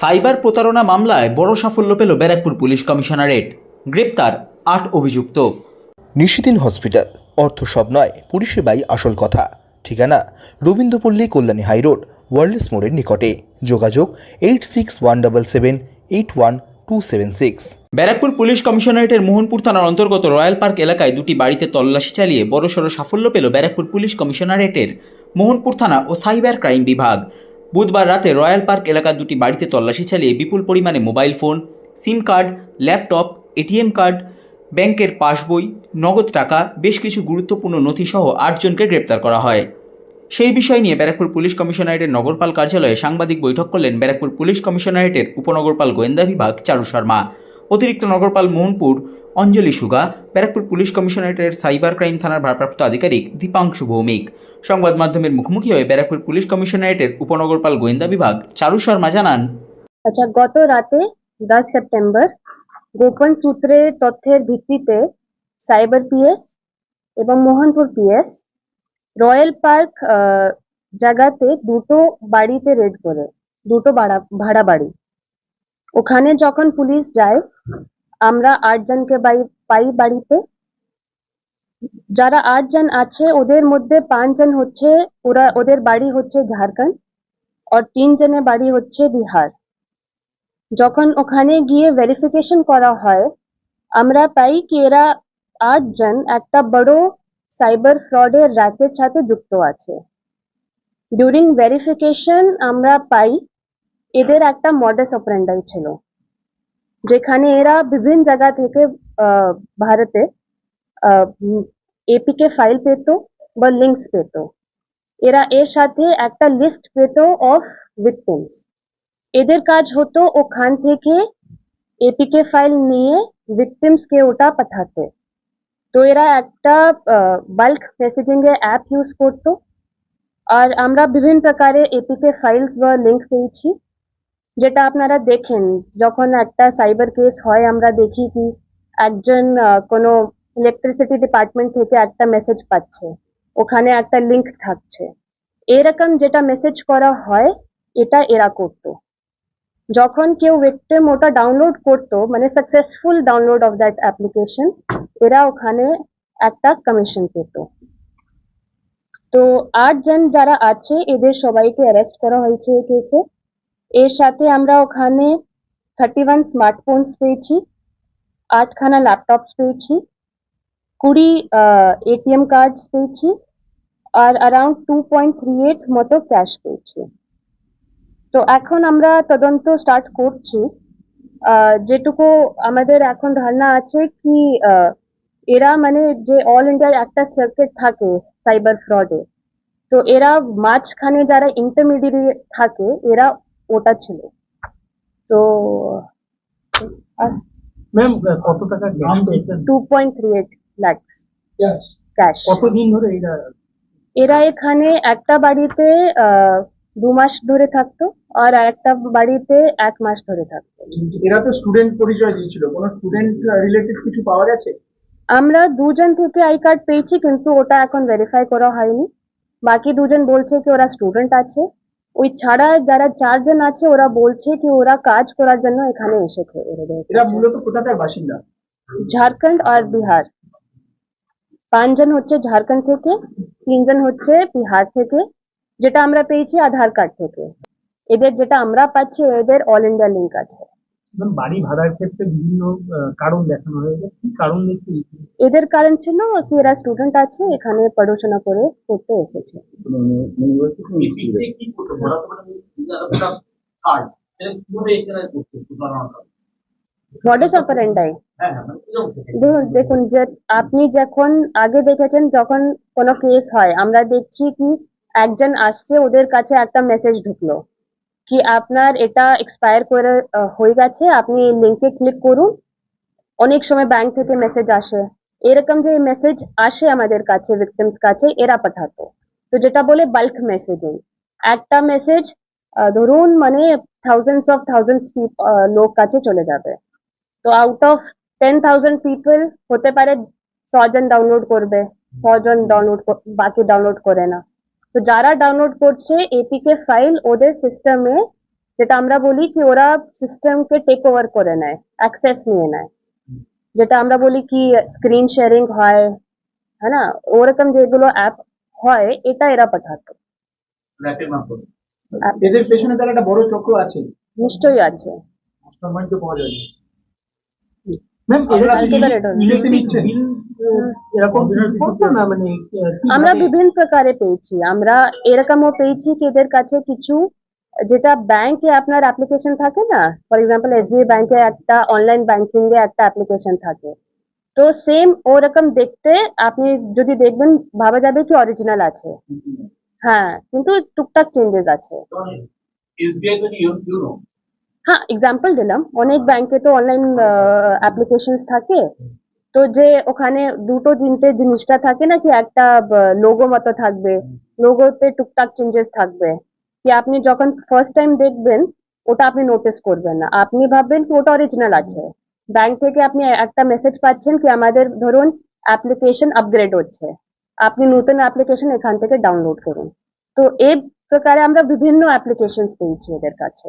Cyber প্রতারণা মামলায় বড় সাফল্য পেল ব্যারাকপুর পুলিশ কমিশনারেট। গ্রেপ্তার আট অভিযুক্ত। নিশিদিন হসপিটাল অর্থ সব নয় পরিষেবাই আসল কথা। ঠিকানা রবীন্দ্রপল্লী কল্যাণী হাইরোড ওয়ার্ল্ডস মোড়ের নিকটে। যোগাযোগ eight six one double seven eight one two seven six. Barrackpore police কমিশনারেটের Mohanpur থানার অন্তর্গত রয়্যাল পার্ক এলাকায় দুটি বাড়িতে তল্লাশি চালিয়ে বড়সড় সাফল্য পেল ব্যারাকপুর পুলিশ কমিশনারেটের। মোহনপুর থানা ও সাইবার ক্রাইম বিভাগ। বুধবার রাতে রয়্যাল পার্ক এলাকার দুটি বাড়িতে তল্লাশি চালিয়ে বিপুল পরিমাণে mobile phone, sim card, laptop ATM card, ব্যাংকের পাসবই, নগদ টাকা, বেশ কিছু গুরুত্বপূর্ণ নথিসহ আটজনকে গ্রেপ্তার করা হয়। সেই বিষয় নিয়ে ব্যারাকপুর পুলিশ কমিশনারেটের নগরপাল কার্যালয়ে সাংবাদিক বৈঠক করলেন ব্যারাকপুর পুলিশ কমিশনারেটের উপনগরপাল গোয়েন্দা বিভাগ চারু শর্মা। অতিরিক্ত নগরপাল মোহনপুর, অঞ্জলি সুগা, ব্যারাকপুর পুলিশ কমিশনারেটের সাইবার ক্রাইম থানার ভারপ্রাপ্ত আধিকারিক দীপাংশু ভৌমিক। সংবাদ মাধ্যমের মুখোমুখি হয়ে ব্যারাকপুর পুলিশ কমিশনারেটের উপনগরপাল গোয়েন্দা বিভাগ। চারু শর্মা জানান আচ্ছা গত রাতে দশ সেপ্টেম্বর গোপন সূত্রে তথ্যের ভিত্তিতে সাইবার পিএস এবং মোহনপুর পিএস রয়্যাল পার্ক জায়গাতে দুটো বাড়িতে রেড করে, দুটো ভাড়া ভাড়া বাড়ি। ওখানে যখন পুলিশ যায়, আমরা আটজনকে পাই বাড়িতে যারা আটজন আছে, ওদের মধ্যে পাঁচজন হচ্ছে ওরা, ওদের বাড়ি হচ্ছে ঝাড়খণ্ড আর তিনজনের বাড়ি হচ্ছে বিহার। যখন ওখানে গিয়ে ভেরিফিকেশন করা হয়, আমরা পাই কি এরা আটজন একটা বড় সাইবার ফ্রডের র্যাকের সাথে যুক্ত আছে। ডিউরিং ভেরিফিকেশন আমরা পাই এদের একটা মডাস অপারেন্ডাই ছিল, যেখানে এরা বিভিন্ন জায়গা থেকে ভারতে এপিকে ফাইল পেত বা লিঙ্কস পেত এরা এর সাথে একটা লিস্ট পেত অফ ভিকটিমস এদের কাজ হতো ওখান থেকে এপিকে ফাইল নিয়ে victims কে ওটা পাঠাতে তো এরা একটা বাল্ক মেসেজিং এর অ্যাপ ইউজ করতো আর আমরা বিভিন্ন প্রকারের এপিকে ফাইলস বা লিংক পেয়েছি যেটা আপনারা দেখেন যখন একটা সাইবার কেস হয় আমরা দেখি কি একজন আহ, কোনো ইলেকট্রিসিটি ডিপার্টমেন্ট থেকে একটা মেসেজ পাচ্ছে। ওখানে একটা লিংক থাকছে। এরকম যেটা মেসেজ করা হয়, এটা এরা করতো। যখন কেউ ভিকটিম ওটা ডাউনলোড করতো মানে successful download of that application এরা ওখানে একটা কমিশন পেত। তো আটজন যারা আছে, এদের সবাইকে অ্যারেস্ট করা হয়েছে এই কেসে এর সাথে আমরা ওখানে থার্টি ওয়ান স্মার্টফোনস পেয়েছি, আটখানা ল্যাপটপস পেয়েছি। কুড়ি এটিএম কার্ড পেয়েছি আর around two point three eight মতো ক্যাশ পেয়েছি। তো এখন আমরা তদন্ত স্টার্ট করছি। যেটুকু আমাদের এখন ধারণা আছে কি এরা মানে যে অল ইন্ডিয়ার একটা সার্কিট থাকে সাইবার ফ্রডে তো এরা মাঝখানে যারা ইন্টারমিডিয়েট থাকে এরা ওটা ছিল। তো ম্যাম কত টাকা 2.38 ল্যাক্স ক্যাশ কতদিন ধরে এইটা এরা এখানে একটা বাড়িতে দু মাস ধরে থাকতো আর একটা বাড়িতে এক মাস ধরে থাকতো। এরা তো স্টুডেন্ট পরিচয় দিয়েছিল। কোনো স্টুডেন্ট রিলেটেড কিছু পাওয়া গেছে? আমরা দুজন থেকে আই কার্ড পেয়েছি কিন্তু ওটা এখন ভেরিফাই করা হয়নি। বাকি দুজন বলছে কি ওরা স্টুডেন্ট আছে। ওই ছাড়া যারা চারজন আছে ওরা বলছে কি ওরা কাজ করার জন্য এখানে এসেছে। এরা মূলত কোথাকার বাসিন্দা? ঝাড়খণ্ড আর বিহার। পাঁচজন হচ্ছে ঝাড়খণ্ড থেকে তিনজন হচ্ছে বিহার থেকে যেটা আমরা পেয়েছি আধার কার্ড থেকে। এদের যেটা আমরা পাচ্ছি এদের অল ইন্ডিয়া লিঙ্ক আছে। বাড়ি ভাড়ার ক্ষেত্রে বিভিন্ন কারণ দেখানো হয়েছে। কি কারণ দেখি এদের কারণ ছিল কি এরা স্টুডেন্ট আছে এখানে পড়াশোনা করে করতে এসেছে। মডেস অপারেন্ডাই দেখুন দেখুন, যে আপনি যখন আগে দেখেছেন যখন কোনো কেস হয়, আমরা দেখছি কি একজন আসছে, ওদের কাছে একটা মেসেজ ঢুকলো। কি আপনার এটা এক্সপায়ার করে হয়ে গেছে? আপনি লিঙ্কে ক্লিক করুন। অনেক সময় ব্যাংক থেকে মেসেজ আসে। এরকম যে মেসেজ আসে আমাদের কাছে ভিকটিমস কাছে, এরা পাঠাতো। তো যেটা বলে বাল্ক মেসেজিং একটা মেসেজ ধরুন মানে থাউজেন্ডস অফ থাউজেন্ডস লোক কাছে চলে যাবে। তো out of ten thousand people হতে পারে ছজন ডাউনলোড করবে ছজন ডাউনলোড বাকি ডাউনলোড করে না। তো যারা ডাউনলোড করছে এপিকে ফাইল ওদের সিস্টেমে যেটা আমরা বলি কি ওরা সিস্টেমকে টেক ওভার করে নেয় অ্যাক্সেস নিয়ে নেয়। যেটা আমরা বলি কি স্ক্রিন শেয়ারিং হয় হ্যাঁ না ওরকম যেগুলো অ্যাপ হয় এটা এরা পাঠাতো। এদের পেছনে তার একটা বড় চক্র আছে। নিশ্চয়ই আছে মাস্টারমাইন্ড তো পাওয়া যায় ম্যাম না মানে আমরা বিভিন্ন প্রকারে পেয়েছি। আমরা এরকমও পেয়েছি কি এদের কাছে কিছু যেটা ব্যাংকে আপনার অ্যাপ্লিকেশন থাকে না? ফর এক্সাম্পল এসবিআই ব্যাংকে একটা অনলাইন ব্যাংকিং এ একটা অ্যাপ্লিকেশন থাকে। তো সেম ওরকম দেখতে আপনি যদি দেখবেন ভাবা যাবে কি অরিজিনাল আছে। হ্যাঁ কিন্তু টুকটাক চেঞ্জেস আছে। SBI হ্যাঁ এক্সাম্পল দিলাম। অনেক ব্যাংকে তো অনলাইন অ্যাপ্লিকেশনস থাকে। তো যে ওখানে দুটো তিনটে জিনিসটা থাকে না কি, একটা লোগো মতো থাকবে। লোগোতে টুকটাক চেঞ্জেস থাকবে। কি আপনি যখন ফার্স্ট টাইম দেখবেন, ওটা আপনি নোটিস করবেন না। আপনি ভাববেন কি, ওটা অরিজিনাল আছে। ব্যাংক থেকে আপনি একটা মেসেজ পাচ্ছেন কি, আমাদের ধরুন অ্যাপ্লিকেশন আপগ্রেড হচ্ছে। আপনি নতুন অ্যাপ্লিকেশন এখান থেকে ডাউনলোড করুন। তো এই প্রকারে আমরা বিভিন্ন অ্যাপ্লিকেশনস পেয়েছি এদের কাছে।